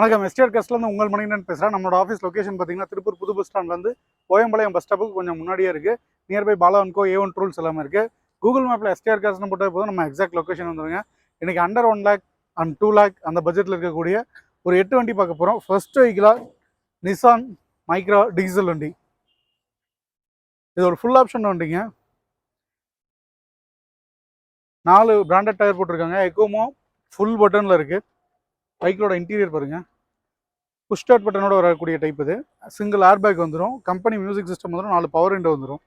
வணக்கம். எஸ்டிஆர் கஸ்ட்லேருந்து உங்கள் மணிகண்டன் பேசுகிறேன் நம்மளோட ஆஃபீஸ் லொக்கேஷன் பார்த்தீங்கன்னா திருப்பூர் புது பஸ் ஸ்டாண்ட்லேருந்து கோயம்பாளையம் பஸ் ஸ்டாப்புக்கு கொஞ்சம் முன்னாடியே இருக்குது நியர்பை பாலாவன்கோ ஏ ஒன் ரூல்ஸ் எல்லாமே இருக்குது கூகுள் மேப்பில் எஸ்டிஆர் காஸ்ட்னு போட்டால் போதும். நம்ம எக்ஸாக்ட் லொக்கேஷன் வந்துருங்க. இன்றைக்கி under one lakh and two lakh அந்த பட்ஜெட்டில் இருக்கக்கூடிய ஒரு எட்டு வண்டி பார்க்க போகிறோம் ஃபர்ஸ்ட் வெஹிக்கிளாக நிசான் மைக்ரா டீசல் வண்டி. இது ஒரு ஃபுல் ஆப்ஷன் வண்டிங்க. நாலு பிராண்டட் டயர் போட்டிருக்காங்க. எக்கோமோ ஃபுல் பட்டனில் இருக்குது பைக்கிலோட இன்டீரியர் பாருங்கள் புஷ் ஸ்டார்ட் பட்டனோட வரக்கூடிய டைப் இது. சிங்கிள் ஏர் பேக் வந்துடும் கம்பெனி மியூசிக் சிஸ்டம் வந்துடும் நாலு பவர் விண்டோ வந்துடும்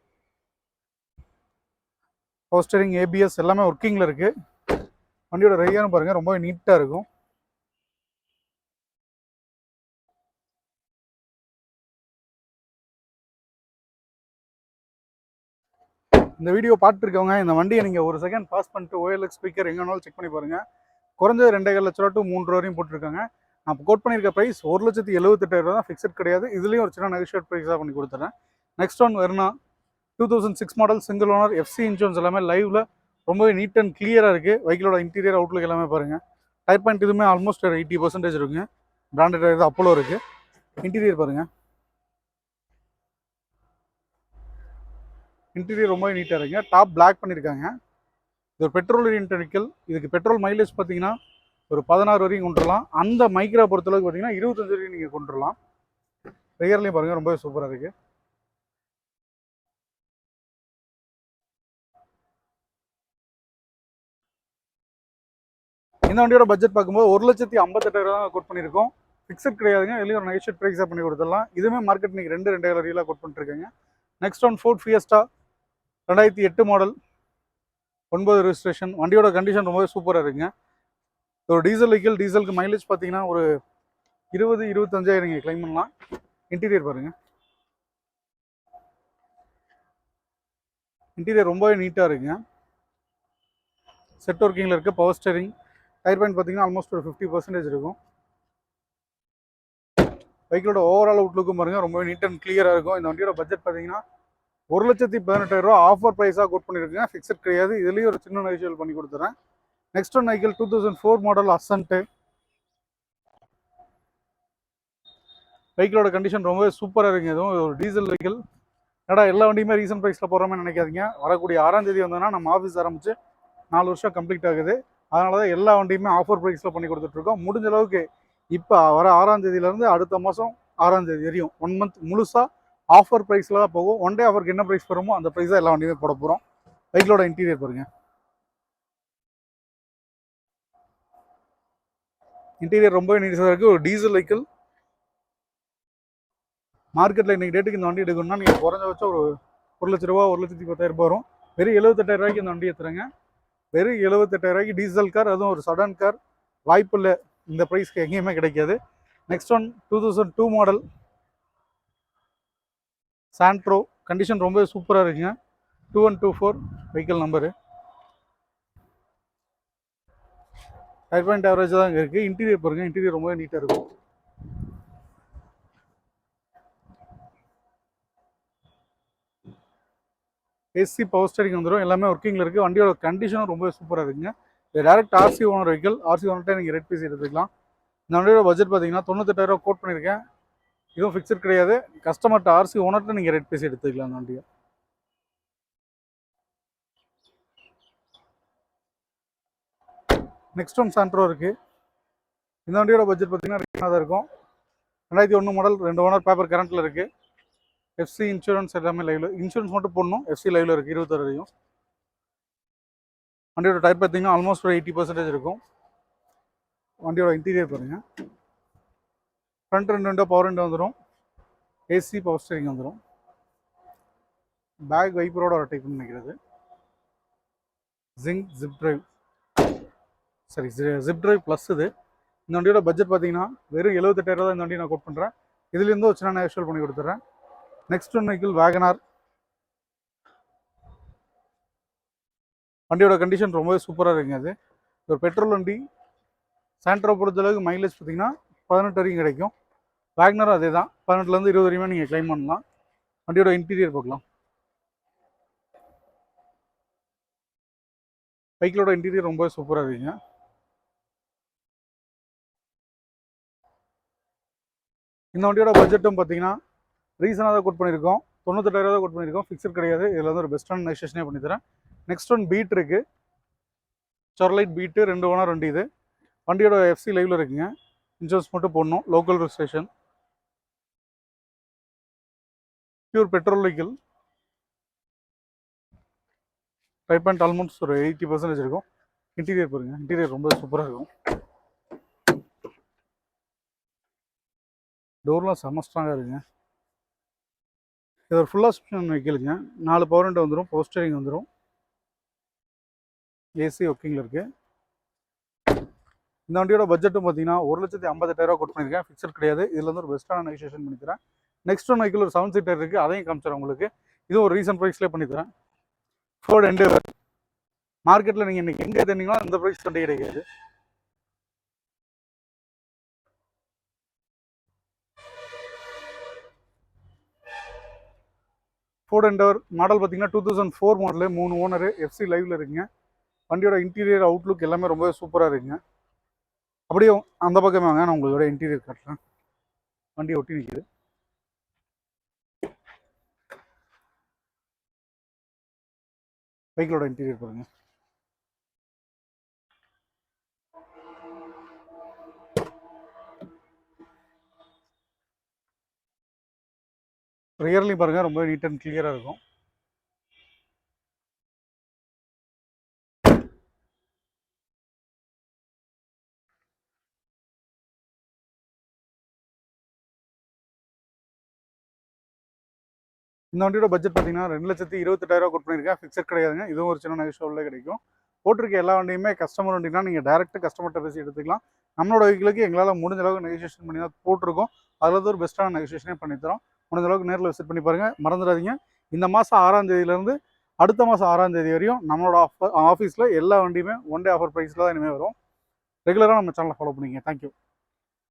போஸ்டரிங் ஸ்டேரிங் ஏபிஎஸ் எல்லாமே ஒர்க்கிங்கில் இருக்குது வண்டியோட ரெய்யானு பாருங்கள் ரொம்ப நீட்டாக இருக்கும். இந்த வீடியோ பார்த்துருக்கவங்க இந்த வண்டியை நீங்கள் ஒரு செகண்ட் பாஸ் பண்ணிட்டு ஓஎல்எக்ஸ் ஸ்பீக்கர் எங்கே வேணாலும் செக் பண்ணி பாருங்கள் குறைஞ்சது ரெண்டரை லட்ச ரூபா டு மூன்று வரையும் போட்டிருக்காங்க. நான் கோட் பண்ணியிருக்க ப்ரைஸ் ஒரு லட்சத்தி எழுபத்தெட்டாயிரம் தான் ஃபிக்ஸட் கிடையாது. இதுலேயும் ஒரு சின்ன நெகோஷியேட் ப்ரைஸாக பண்ணி கொடுத்துறேன். Next one Verna two thousand six model single owner FC insurance எல்லாமே லைவ்ல ரொம்பவே நீட் அண்ட் கிளியராக இருக்குது வெஹிக்கிளோட இன்டீரியர் அவுட்லுக் எல்லாமே பாருங்கள் டயர் பாயிண்ட் இதுவுமே ஆல்மோஸ்ட் ஒரு எயிட்டி பர்சன்டேஜ் இருக்குங்க. பிராண்டட் இது அப்போலோ இருக்குது இன்டீரியர் பாருங்கள் இன்டீரியர் ரொம்ப நீட்டாக இருக்குங்க. டாப் பிளாக் பண்ணியிருக்காங்க இது ஒரு பெட்ரோல் ஓரியன்ட் வெஹிக்கிள் இதுக்கு பெட்ரோல் மைலேஜ் பார்த்தீங்கன்னா ஒரு பதினாறு வரையும் கொண்டுடலாம். அந்த மைக்ரா பொறுத்தளவுக்கு பார்த்தீங்கன்னா இருபத்தஞ்சு வரையும் நீங்கள் கொண்டுடலாம். ரியர்லையும் பாருங்கள் ரொம்பவே சூப்பராக இருக்குது இந்த வண்டியோட பட்ஜெட் பார்க்கும்போது ஒரு லட்சத்தி ஐம்பத்தெட்டாயிரம் தான் கோட் பண்ணியிருக்கோம். ஃபிக்ஸட் கிடையாதுங்க. வெளியே ஒரு நைட் ப்ரைஸாக பண்ணி கொடுத்துடலாம். இதுவுமே மார்க்கெட் நீங்கள் ரெண்டு ரெண்டாயிரம் ரீலாக கோட் பண்ணிட்டுருக்கேங்க நெக்ஸ்ட் ஒன் ஃபோர்ட் ஃபியஸ்டா ரெண்டாயிரத்தி எட்டு மாடல் ஒன்பது ரிஜிஸ்ட்ரேஷன் வண்டியோட கண்டிஷன் ரொம்பவே சூப்பராக இருக்குங்க. ஒரு டீசல் வெஹிக்கிள் டீசலுக்கு மைலேஜ் பார்த்தீங்கன்னா ஒரு இருபது இருபத்தஞ்சாயிரம் நீங்கள் கிளைம் பண்ணலாம். இன்டீரியர் பாருங்கள் இன்டீரியர் ரொம்பவே நீட்டாக இருக்குங்க. செட் ஒர்க்கிங்கில் இருக்குது பவர் ஸ்டேரிங் டயர் பாயிண்ட் பார்த்தீங்கன்னா ஆல்மோஸ்ட் ஒரு ஃபிஃப்டி பர்சன்டேஜ் இருக்கும். பைக்கோட ஓவரால் அவுட்லுக்கும் பாருங்கள் ரொம்பவே நீட் அண்ட் கிளியராக இருக்கும். இந்த வண்டியோட பட்ஜெட் பார்த்தீங்கன்னா ஒரு லட்சத்தி பதினெட்டாயிரம் ரூபா ஆஃபர் ப்ரைஸாக கோட் பண்ணியிருக்கேன் ஃபிக்ஸட் கிடையாது. இதுலேயும் ஒரு சின்ன நெகோஷியல் பண்ணி கொடுத்துறேன். Next one நைக்கிள் two thousand four model Accent வெஹிக்கிளோட condition ரொம்பவே சூப்பராக இருக்குங்க. இதுவும் ஒரு டீசல் வெஹிக்கிள் ஏடா எல்லா வண்டியுமே ரீசன் ப்ரைஸில் போகிறோமே நினைக்காதீங்க. வரக்கூடிய ஆறாம் தேதி வந்தோன்னா நம்ம ஆஃபீஸ் ஆரம்பித்து நாலு வருஷம் கம்ப்ளீட் ஆகுது. அதனால தான் எல்லா வண்டியுமே ஆஃபர் ப்ரைஸில் பண்ணி கொடுத்துட்ருக்கோம் முடிஞ்ச அளவுக்கு இப்போ வர ஆறாம் தேதியிலேருந்து அடுத்த மாதம் ஆறாம் தேதி வரையும். ஒன் மந்த் முழுசாக ஆஃபர் ப்ரைஸில் தான் போகும். ஒன் டே ஆஃபருக்கு என்ன ப்ரைஸ் போகிறோமோ அந்த ப்ரைஸ் தான் எல்லா வண்டியுமே போட போகிறோம் பைக்கிலோட இன்டீரியர் பாருங்கள் இன்டீரியர் ரொம்பவே நீட்டாக இருக்குது ஒரு டீசல் வெஹிக்கிள் மார்க்கெட்டில் இன்றைக்கி டேட்டுக்கு இந்த வண்டி எடுக்கணும்னா நீங்கள் குறைஞ்சபட்சம் ஒரு ஒரு லட்ச ரூபா ஒரு லட்சத்தி பத்தாயிரம் ரூபாய் வரும். வெறும் எழுபத்தெட்டாயிரம் ரூபாய்க்கு இந்த வண்டி ஏற்றுறேங்க வெறும் எழுபத்தெட்டாயிரம் ரூபாய்க்கு டீசல் கார் அதுவும் ஒரு சடன் கார் வாய்ப்பு இல்லை. இந்த ப்ரைஸ்க்கு எங்கேயுமே கிடைக்காது. Next one two thousand two model Santro condition ரொம்ப சூப்பராக இருக்குங்க. Two one two four vehicle number type point average தான் இங்கே இருக்குது இன்டீரியர் பாருங்கள் இன்டீரியர் ரொம்பவே நீட்டாக இருக்கும். ஏசி பவர் ஸ்டேரிங் வந்துடும் எல்லாமே ஒர்க்கிங்கில் இருக்குது வண்டியோட கண்டிஷனும் ரொம்ப சூப்பராக இருக்குங்க. இது direct RC owner vehicle RC ஓனர்கிட்ட நீங்கள் ரெட் பீஸ் எடுத்துக்கலாம். இந்த வண்டியோட பட்ஜெட் பார்த்தீங்கன்னா தொண்ணூத்தெட்டாயிரம் கோட் பண்ணியிருக்கேன் இதுவும் ஃபிக்ஸட் கிடையாது. கஸ்டமர்கிட்ட ஆர்சி ஓனர்கிட்ட நீங்கள் ரெட் பேசி எடுத்துக்கலாம் வண்டியை நெக்ஸ்ட் ஒன் சாண்ட்ரோ இருக்குது இந்த வண்டியோட பட்ஜெட் பார்த்தீங்கன்னா ரெண்டாக தான் இருக்கும். ரெண்டாயிரத்தி ஒன்று மாடல் ரெண்டு ஓனர் பேப்பர் கரண்ட்டில் இருக்குது எஃப்சி இன்சூரன்ஸ் எல்லாமே லைவில் இன்சூரன்ஸ் மட்டும் போடணும். எஃப்சி லைவில் இருக்குது இருபத்தாறு வரையும். வண்டியோட டயர் பார்த்தீங்கன்னா ஆல்மோஸ்ட் ஒரு எயிட்டி பர்சன்டேஜ் இருக்கும். வண்டியோட இன்டீரியர் பாருங்கள் ஃப்ரண்ட் ரெண்டு விண்டோ பவர் ரெண்டு வந்துடும் ஏசி பவர் ஸ்டேரிங் வந்துடும் பேக் வைப்பரோட ஒரு டைப் நினைக்கிறது. ஜிங்க் ஜிப் டிரைவ் சரி ஜிப் டிரைவ் ப்ளஸ் இது. இந்த வண்டியோட பட்ஜெட் பார்த்தீங்கன்னா வெறும் எழுபத்தெட்டாயிரம் தான் இந்த வண்டி நான் கோட் பண்ணுறேன் இதுலேருந்து வச்சு நான் ஆக்சுவல் பண்ணி கொடுத்துட்றேன். Next one vehicle Wagon R வண்டியோட கண்டிஷன் ரொம்பவே சூப்பராக இருக்குங்க அது. ஒரு பெட்ரோல் வண்டி. சாண்ட்ரோ பொறுத்தளவுக்கு மைலேஜ் பார்த்தீங்கன்னா பதினெட்டு வரைக்கும் கிடைக்கும். வேக்னரும் அதே தான் பதினெட்டுலேருந்து இருபது வரையுமே நீங்கள் கிளைம் பண்ணலாம். வண்டியோட இன்டீரியர் பார்க்கலாம். பைக்கிலோட இன்டீரியர் ரொம்ப சூப்பராக இருக்குங்க. இந்த வண்டியோட பட்ஜெட்டும் பார்த்தீங்கன்னா ரீசனாக தான் கோட் பண்ணியிருக்கோம் தொண்ணூத்தெட்டாயிரம் தான் கோட் பண்ணியிருக்கோம் ஃபிக்ஸட் கிடையாது. இதில் வந்து ஒரு பெஸ்ட்டான நெக்ஸ்டேஷனே பண்ணித்தரேன் நெக்ஸ்ட் ஒன் பீட் இருக்குது சொர்லைட் பீட்டு ரெண்டு ஓனர் ரெண்டு இது. வண்டியோட எஃப்சி லைவில் இருக்குங்க. இன்சூரன்ஸ் மட்டும் போடணும். Local registration pure petrol vehicle type and almost ஒரு எயிட்டி பர்சன்டேஜ் இருக்கும் இன்டீரியர் பாருங்க. இன்டீரியர் ரொம்ப சூப்பராக இருக்கும். டோர்லாம் செம்ம ஸ்ட்ராங்காக இருக்குங்க. இது ஒரு ஃபுல்லாக சப்ஷன் வெஹிக்கிளுங்க நாலு பவர் விண்டோ வந்துடும் போஸ்டரிங் வந்துடும் ஏசி ஒர்க்கிங்கில் இருக்குது இந்த வண்டியோட பட்ஜெட்டும் பார்த்தீங்கன்னா ஒரு லட்சத்தி ஐம்பத்தெட்டாயிரம் கோட் பண்ணியிருக்கேன். ஃபிக்ஸட் கிடையாது. இதில் வந்து ஒரு பெஸ்ட்டான நெகோசியேஷன் பண்ணித்தரேன் நெக்ஸ்ட் ஒன் வைக்கிள் ஒரு செவன் சீட்டர் இருக்குது அதையும் காமிச்சிடறேன் உங்களுக்கு. இதுவும் ஒரு ரீசன்ட் ப்ரைஸ்லேயே பண்ணித்தரேன். ஃபோர்ட் எண்டு மார்க்கெட்டில் நீங்கள் இன்றைக்கி எங்கே தேடிங்களோ அந்த ப்ரைஸ் வண்டி கிடைக்காது. ஃபோர்ட் எண்டவர் மாடல் பார்த்தீங்கன்னா டூ தௌசண்ட் ஃபோர் மாடலு மூணு ஓனரு எஃப்சி லைவில் இருக்குங்க. வண்டியோட இன்டீரியர் அவுட்லுக் எல்லாமே ரொம்ப சூப்பராக இருக்குங்க. அப்படியே அந்த பக்கமே வாங்க. நான் உங்களோட இன்டீரியர் காட்டுறேன். வண்டி ஒட்டி நிற்கிது பைக்கிலோட இன்டீரியர் பாருங்க. ரியர்லி பாருங்க ரொம்ப நீட் அண்ட் கிளியராக இருக்கும். இந்த வண்டியோட பட்ஜெட் பார்த்தீங்கன்னா ரெண்டு லட்சத்தி இருபத்தெட்டாயிரம் கோட் பண்ணியிருக்கேன் ஃபிக்ஸட் கிடையாதுங்க. இதுவும் ஒரு சின்ன நெகோஷியபிள் கிடைக்கும். போட்டிருக்க எல்லா வண்டியுமே கஸ்டமர் வண்டினா நீங்கள் டேரெக்ட் கஸ்டமர்கிட்ட பேசி எடுத்துக்கலாம். நம்மளோட வெஹிக்கிளுக்கு எங்களால் முடிஞ்ச அளவுக்கு நெகோசியேஷன் பண்ணி தான் போட்டிருக்கோம். அதில் வந்து ஒரு பெஸ்ட்டான நெகோசியேஷனே பண்ணித்தரோம் முடிஞ்ச அளவுக்கு நேரில் விசிட் பண்ணி பாருங்கள் மறந்துடாதீங்க. இந்த மாதம் ஆறாம் தேதியிலேருந்து அடுத்த மாதம் ஆறாம் தேதி வரையும் நம்மளோட ஆஃபர் ஆஃபீஸில் எல்லா வண்டியுமே ஒன் டே ஆஃபர் ப்ரைஸில் தான் இனிமேல் வரும். ரெகுலராக நம்ம சேனலை ஃபாலோ பண்ணிங்க தேங்க்யூ